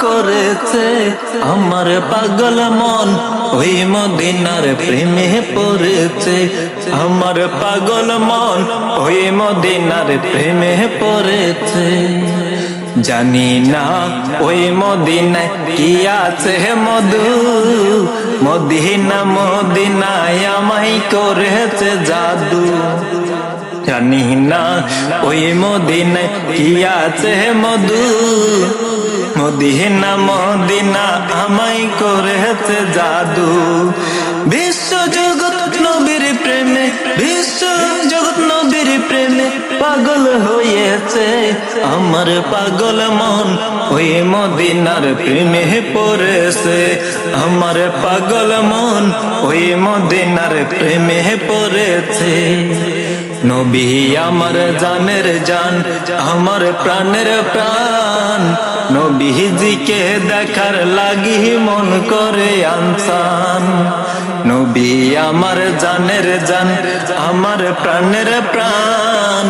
করেছে। আমার পাগল মন ওই মদিনার প্রেমে পড়েছে। আমার পাগল মন ওই মদিনার প্রেমে পড়েছে। জানি না ওই মদিনায় কি আছে মধু। মদিনা মদিনায় আমায় করেছে জাদু। জানি না ওই মদিনায় কি আছে মধু। মদিনা মদিনা আমায় করেছে জাদু। বিশ্ব জগৎ নবীর প্রেমে বিশ্ব জগৎ নবীর প্রেমে পাগল হয়েছে। আমার পাগল মন ওই মদিনার প্রেমে পড়েছে। আমার পাগল মন ওই মদিনার প্রেমে পড়েছে। নবী আমার জানের জান, আমার প্রাণের প্রাণ। নবীজিকে দেখার লাগি মন করে আনসান। নবী আমার জানের জান, আমার প্রাণের প্রাণ।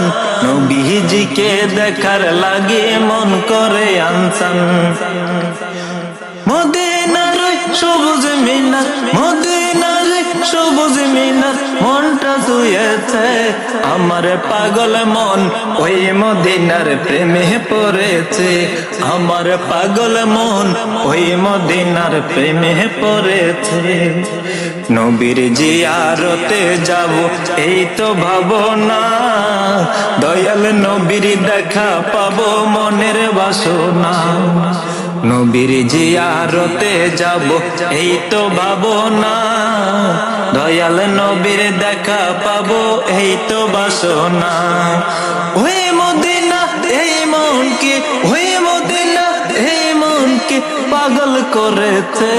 নবীজিকে দেখার লাগি মন করে আনসান। মদিনার সবুজ মিনার, মদিনার সবুজ মিনার ধুয়েছে আমার পাগল মন ওই মদিনার প্রেমে পড়েছে। আমার পাগল মন ওই মদিনার প্রেমে পড়েছে। নবীর জিয়ারতে যাব, এই তো ভাবনা। দয়াল নবীর দেখা পাবো মনের বাসনা। নবীর জিয়ারতে যাব, এই তো ভাবনা। দয়াল নবীর দেখা পাবো, এই তো বাসনা। ওই মদিনা, এই মনকে ওই মদিনা, এই মনকে পাগল করেছে।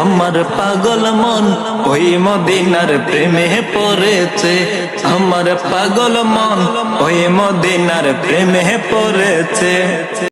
আমার পাগল মন ওই মদিনার প্রেমে পড়েছে। আমার পাগল মন ওই মদিনার প্রেমে পড়েছে।